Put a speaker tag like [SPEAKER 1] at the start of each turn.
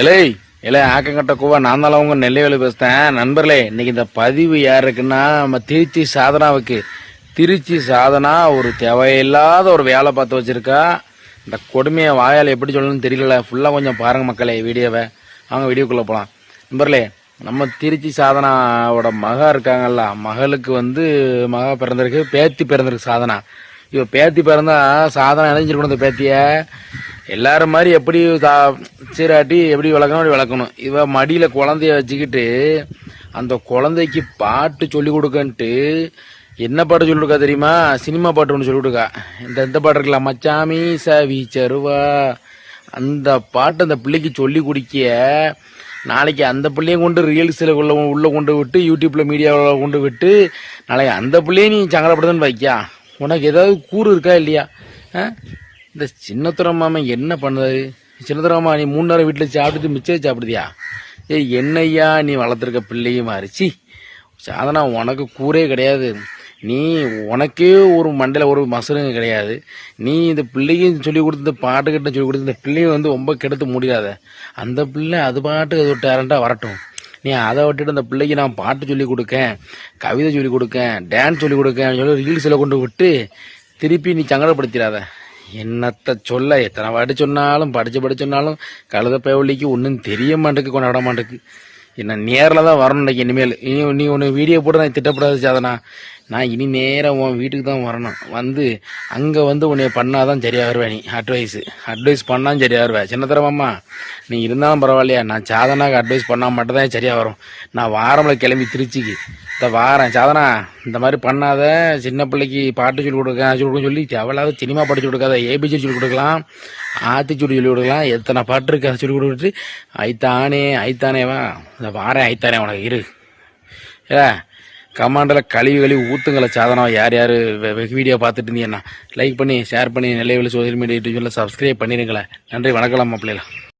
[SPEAKER 1] இலை இல்லை ஆக்கங்கட்ட கூவா நான் தான் உங்க நெல்லைவேலி பேசுகிறேன் நண்பர்களே இன்னைக்கு இந்த பதிவு யாருக்குன்னா நம்ம திருச்சி சாதனாவுக்கு. திருச்சி சாதனா ஒரு தேவையில்லாத ஒரு வேலை பார்த்து வச்சுருக்கா. இந்த கொடுமையை வாயால் எப்படி சொல்லணும்னு தெரியல ஃபுல்லாக கொஞ்சம் பாருங்கள் மக்களே வீடியோவை. அவங்க வீடியோக்குள்ளே போகலாம் நண்பர்களே நம்ம திருச்சி சாதனாவோட மகா இருக்காங்கல்ல. மகளுக்கு வந்து மகா பிறந்திருக்கு பேத்தி பிறந்திருக்கு சாதனா. இப்போ பேத்தி பிறந்தா சாதனா இணைஞ்சிருக்கணும் இந்த பேத்தியை. எல்லாரும் மாதிரி எப்படி சா- சீராட்டி எப்படி வளர்க்கணும் அப்படி வளர்க்கணும். இவ மடியில் குழந்தைய வச்சுக்கிட்டு அந்த குழந்தைக்கு பாட்டு சொல்லி கொடுக்கன்ட்டு என்ன பாட்டு சொல்லி கொடுக்கா தெரியுமா? சினிமா பாட்டு ஒன்று சொல்லி கொடுக்கா. இந்த இந்த பாட்டு இருக்குல்ல மச்சாமி சவி சருவா. அந்த பாட்டு அந்த பிள்ளைக்கு சொல்லி குடிக்க நாளைக்கு அந்த பிள்ளையும் கொண்டு ரீல்ஸில் உள்ள உள்ளே கொண்டு விட்டு யூடியூப்பில் மீடியாவில் கொண்டு விட்டு நாளைக்கு அந்த பிள்ளையும் நீ சங்கடப்படுதுன்னு வைக்கா. உனக்கு ஏதாவது கூறு இருக்கா இல்லையா? ஆ? இந்த சின்னத்துறை மாமன் என்ன பண்ணுது? சின்னத்துறை மாமா நீ மூணு நேரம் வீட்டில் சாப்பிட்டுட்டு மிச்சம் சாப்பிடுதியா? ஏய் என்னய்யா நீ வளர்த்துருக்க பிள்ளையும் மாறிச்சி சாதனா உனக்கு கூரே கிடையாது. நீ உனக்கே ஒரு மண்டையில் ஒரு மசருங்க கிடையாது. நீ இந்த பிள்ளையும் சொல்லி கொடுத்து இந்த பாட்டுக்கிட்ட சொல்லி கொடுத்து இந்த பிள்ளையும் வந்து ரொம்ப கெடுத்து முடியாத அந்த பிள்ளை அது பாட்டு அது டேலண்ட்டாக வரட்டும். நீ அதை விட்டுட்டு அந்த பிள்ளைக்கு நான் பாட்டு சொல்லி கொடுக்கேன் கவிதை சொல்லி கொடுக்கேன் டான்ஸ் சொல்லி கொடுக்கேன் சொல்லி ரீல்ஸில் கொண்டு விட்டு திருப்பி நீ சங்கடப்படுத்திடாத. என்னத்த சொல்ல? எத்தனை வாட்டி சொன்னாலும் படிச்சு படிச்சு சொன்னாலும் கழுத பயவழிக்கு ஒன்றும் தெரிய மாட்டேக்கு கொண்டாட மாட்டேக்கு என்ன நேரில் தான் வரணும் இன்னைக்கு இனிமேல். இனி நீ ஒன்று வீடியோ போட்டு நான் திட்டப்படாது சாதனா. நான் இனி நேரம் உன் வீட்டுக்கு தான் வரணும். வந்து அங்கே வந்து உன்னை பண்ணாதான் சரியாக வருவேன் நீ அட்வைஸ் அட்வைஸ் பண்ணாலும் சரியாக வருவேன் சின்னத்தரமாம்மா நீ இருந்தாலும் பரவாயில்லையா? நான் சாதனாக்கு அட்வைஸ் பண்ணால் மட்டும் தான் வரும். நான் வாரமில் கிளம்பி திருச்சிக்கு. இந்த வாரேன் சாதனா. இந்த மாதிரி பண்ணாத சின்ன பிள்ளைக்கு பாட்டு சொல்லி கொடுக்க சொல்லி கொடுக்க சொல்லி தேவையில்லாத சினிமா பாட்டு சொல்லி கொடுக்காத ஏபிசி சொல்லி கொடுக்கலாம் ஆத்திச்சூடி சொல்லி கொடுக்கலாம் எத்தனை பாட்டு இருக்கு அதை சொல்லி கொடுத்துட்டு ஐத்தானே ஐத்தானேவா இந்த வாரேன் ஐத்தானே உனக்கு இரு. ஏ கமாண்டில் கழுவி கழுவி ஊத்துங்கள சாதனம் யார் யார் வீடியோ பார்த்துட்டு இருந்தீங்கன்னா லைக் பண்ணி ஷேர் பண்ணி நிலைவில் சோசியல் மீடியா யூடியூப்ல சப்ஸ்கிரைப் பண்ணிடுங்களேன் நன்றி வணக்கம் மாப்பிள்ளைலாம்